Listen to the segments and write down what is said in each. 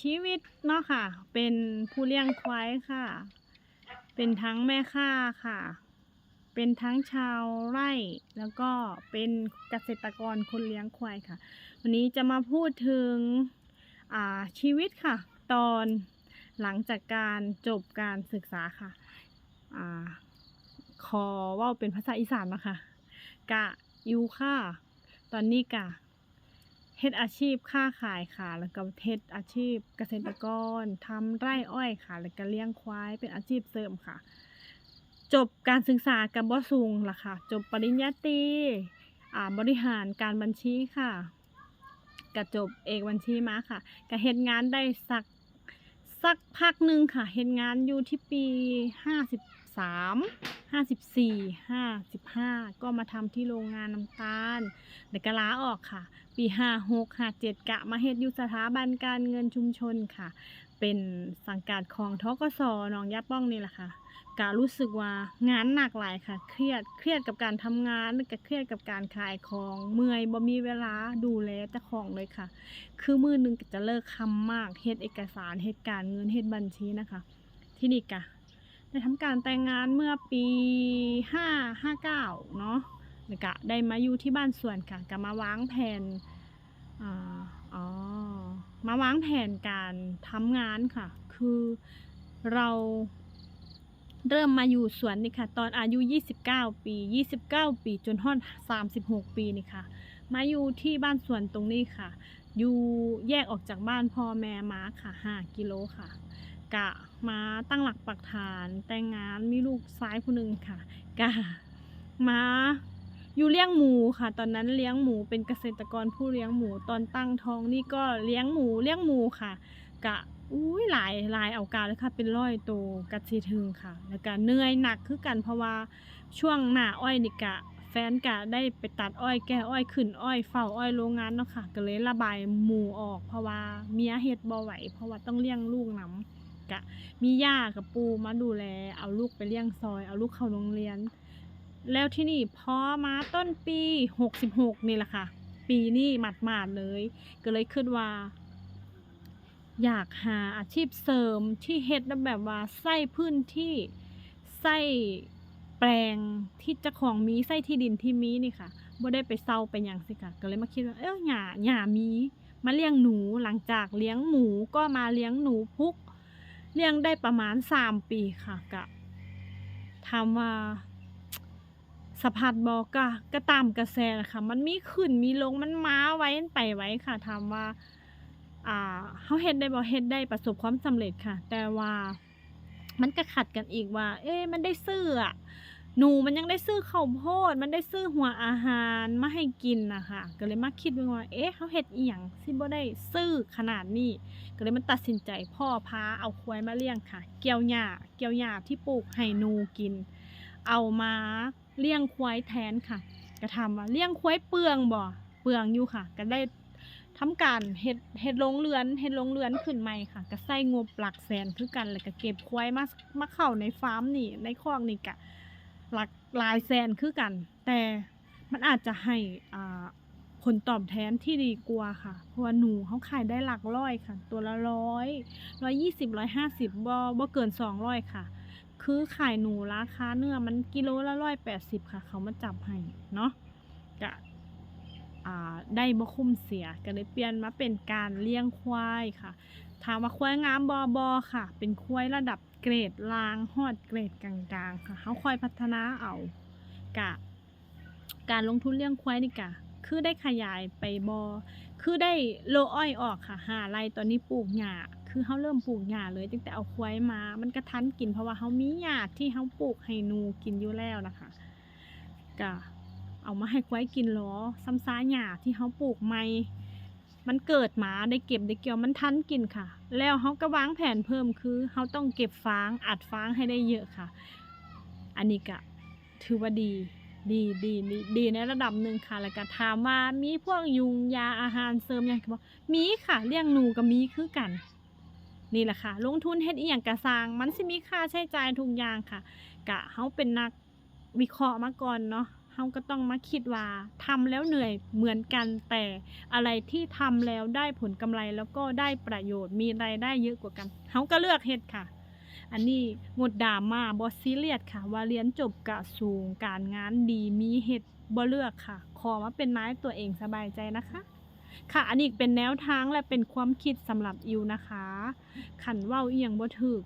ชีวิตเนาะค่ะ เป็นผู้เลี้ยงควายค่ะ เป็นทั้งแม่ค้าค่ะ เป็นทั้งชาวไร่ แล้วก็เป็นเกษตรกรคนเลี้ยงควายค่ะ วันนี้จะมาพูดถึงอาชีวิตค่ะ ตอนหลังจากการจบการศึกษาค่ะอาขอว่าเป็นภาษาอีสานนะคะกะอยูค่ะ ตอนนี้กะ เฮ็ดอาชีพค้าขายค่ะ แล้วก็เฮ็ดอาชีพเกษตรกรทำไร่อ้อยค่ะ แล้วก็เลี้ยงควายเป็นอาชีพเสริมค่ะ จบการศึกษากับบ่สูงล่ะค่ะ จบปริญญาตรีอ่าบริหารการบัญชีค่ะก็จบเอกบัญชีมาค่ะก็เฮ็ดงานได้สักสักพักหนึ่งค่ะเฮ็ดงานอยู่ที่ปีห้าสิบ สามห้าสิบสี่ห้าสิบห้าก็มาทำที่โรงงานน้ำตาลแล้วก็ลาออกค่ะ ปีห้าหกห้าเจ็ดกะมาเฮ็ดอยู่สถาบันการเงินชุมชนค่ะ เป็นสังกัดของทกสหนองยาป้องนี่แหละค่ะการู้สึกว่างานหนักหลายค่ะ เครียดเครียดกับการทำงานแล้วก็เครียดกับการขายของเมื่อยบ่มีเวลาดูแลเจ้าของเลยค่ะ คือมือหนึงจะเลิกคำมากเฮ็ดเอกสารเฮ็ดการเงินเฮ็ดบัญชีนะคะ ที่นี่กะ ได้ทำการแต่งงานเมื่อปีห้าห้าเก้าเนาะแล้วก็ได้มาอยู่ที่บ้านสวนค่ะก็มาวางแผนอ่าอ๋อมาวางแผนการทำงานค่ะ คือเราเริ่มมาอยู่สวนนี่ค่ะ ตอนอายุ 29 ปี 29 ปีจนฮอด36 ปีนี่ค่ะ มาอยู่ที่บ้านสวนตรงนี้ค่ะ อยู่แยกออกจากบ้านพ่อแม่มาค่ะ 5 กิโลค่ะ กะมาตั้งหลักปักฐาน แต่งงานมีลูกซ้ายผู้หนึ่งค่ะ กะมาอยู่เลี้ยงหมูค่ะ ตอนนั้นเลี้ยงหมูเป็นเกษตรกรผู้เลี้ยงหมูตอนตั้งท้องนี่ก็เลี้ยงหมูเลี้ยงหมูค่ะ กะอุ้ยหลายหลายเอากาเลยค่ะ เป็นร้อยตัวกัดสีถึงค่ะ แล้วก็เหนื่อยหนักคือกันเพราะว่าช่วงหน้าอ้อยนี่กะแฟนกะได้ไปตัดอ้อยแก้อ้อยขึ้นอ้อยเฝ้าอ้อยโรงงานเนาะค่ะ ก็เลยระบายหมูออกเพราะว่าเมียเฮ็ดบ่ไหวเพราะว่าต้องเลี้ยงลูกนํ กะมีย่ากับปูมาดูแล เอาลูกไปเลี้ยงซอย เอาลูกเข้าโรงเรียน แล้วที่นี่พอมาต้นปี 66 นี่แหละค่ะ ปีนี้หมาดเลย ก็เลยคิดว่า อยากหาอาชีพเสริมที่เฮ็ดแล้วแบบว่าใส่พื้นที่ใส่แปลงที่เจ้าของมีใส่ที่ดินที่มีนี่ค่ะบ่ได้ไปเซาไปหยังสิค่ะก็เลยมาคิดว่าเอ้อหญ้าหญ้ามี มาเลี้ยงหนูหลังจากเลี้ยงหมูก็มาเลี้ยงหนูพุก เลี้ยงได้ประมาณสามปีค่ะกะทำว่าสะพัดบอกก็ก็ตามกระแสนะคะ มันมีขึ้นมีลงมันมาไว้ไปไว้ค่ะทำว่า อ่าเขาเฮ็ดได้บอเฮ็ดได้ประสบความสำเร็จค่ะ แต่ว่ามันก็ขัดกันอีกว่า เอ๊ะมันได้เสื้อ หนูมันยังได้ซื้อข้าวโพด มันได้ซื้อหัวอาหารมาให้กินนะคะก็เลยมาคิดว่า เอ๊ะเฮาเฮ็ดอิหยังสิบ่ได้ซื้อขนาดนี้ก็เลยมาตัดสินใจพ่อพาเอาควายมาเลี้ยงค่ะ เกี่ยวหญ้าเกี่ยวหญ้าที่ปลูกให้หนูกิน เอามาเลี้ยงควายแทนค่ะก็ถามว่าเลี้ยงควายเปลืองบ่เปลืองอยู่ค่ะ ก็ได้ทำการเฮ็ดเฮ็ดโรงเรือนเฮ็ดโรงเรือนขึ้นใหม่ค่ะก็ใช้งบหลักแสนคือกันแล้วก็เก็บควายมามาเข้าในฟาร์มนี่ในคอกนี่ก็ หลักหลายแสนคือกัน แต่มันอาจจะให้อ่าผลตอบแทนที่ดีกว่าค่ะ เพราะว่าหนูเขาขายได้หลักร้อยค่ะ ตัวละร้อยร้อยยี่สิบร้อยห้าสิบบ่บ่เกินสองร้อยค่ะ คือขายหนูราคาเนื้อมันกิโลละร้อยแปดสิบค่ะ เขามาจับให้เนาะก็อ่าได้บ่คุ้มเสียก็เลยเปลี่ยนมาเป็นการเลี้ยงควายค่ะ ถามว่าควายงามบอบอค่ะ เป็นควายระดับเกรดลางฮอดเกรดกลางๆค่ะเขาคอยพัฒนาเอากะการลงทุนเลี้ยงควายนี่กะคือได้ขยายไปบอคือได้โลอ้อยออกค่ะหาไรตอนนี้ปลูกหญ้าคือเขาเริ่มปลูกหญ้าเลยตั้งแต่เอาควายมา มันก็ทันกินเพราะว่าเขามีหญ้าที่เขาปลูกให้นูกินอยู่แล้วนะคะก็เอามาให้ควายกินหรอซ้ำซ้าหญ้าที่เขาปลูกใหม่ มันเกิดมาได้เก็บได้เกี่ยวมันทันกินค่ะ แล้วเขาก็วางแผนเพิ่มคือเขาต้องเก็บฟางอัดฟางให้ได้เยอะค่ะ อันนี้ก็ถือว่าดีดีดีดีดีในระดับหนึ่งค่ะ แล้วก็ถามว่ามีพวกยุงยาอาหารเสริมย่างบอกมีค่ะเลี้ยงหนูกับมีคือกัน นี่แหละค่ะ ลงทุนเฮ็ดอีหยังกระสร้างมันสิมีค่าใช้จ่ายทุกอย่างค่ะ กะเฮาเป็นนักวิเคราะห์มาก่อนเนาะ เฮาก็ต้องมาคิดว่าทำแล้วเหนื่อยเหมือนกันแต่อะไรที่ทำแล้วได้ผลกำไรแล้วก็ได้ประโยชน์มีรายได้เยอะกว่ากันเฮาก็เลือกเฮ็ดค่ะ อันนี้งดดราม่าบ่ซีเรียสค่ะ ว่าเรียนจบกะสูงการงานดีมีเฮ็ดบ่เลือกค่ะ ขอมาเป็นนายตัวเองสบายใจนะคะค่ะ อันนี้เป็นแนวทางและเป็นความคิดสำหรับอิวนะคะ ขันเว้าเอียงบ่ถูก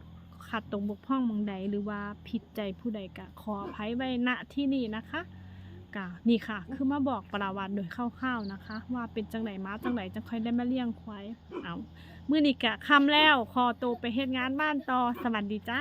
ขัดตรงบกพร่องมองใดหรือว่าผิดใจผู้ใดก็ขออภัยไว้ณที่นี่นะคะ กะนี่ค่ะ คือมาบอกประวัติโดยคร่าวๆนะคะ ว่าเป็นจังไนมาจังไนจังค่อยได้มาเลี้ยงควายเอามื่อนี้กะคำแล้วคอโตไปเฮ็ดงานบ้านต่อสวัสดีจ้า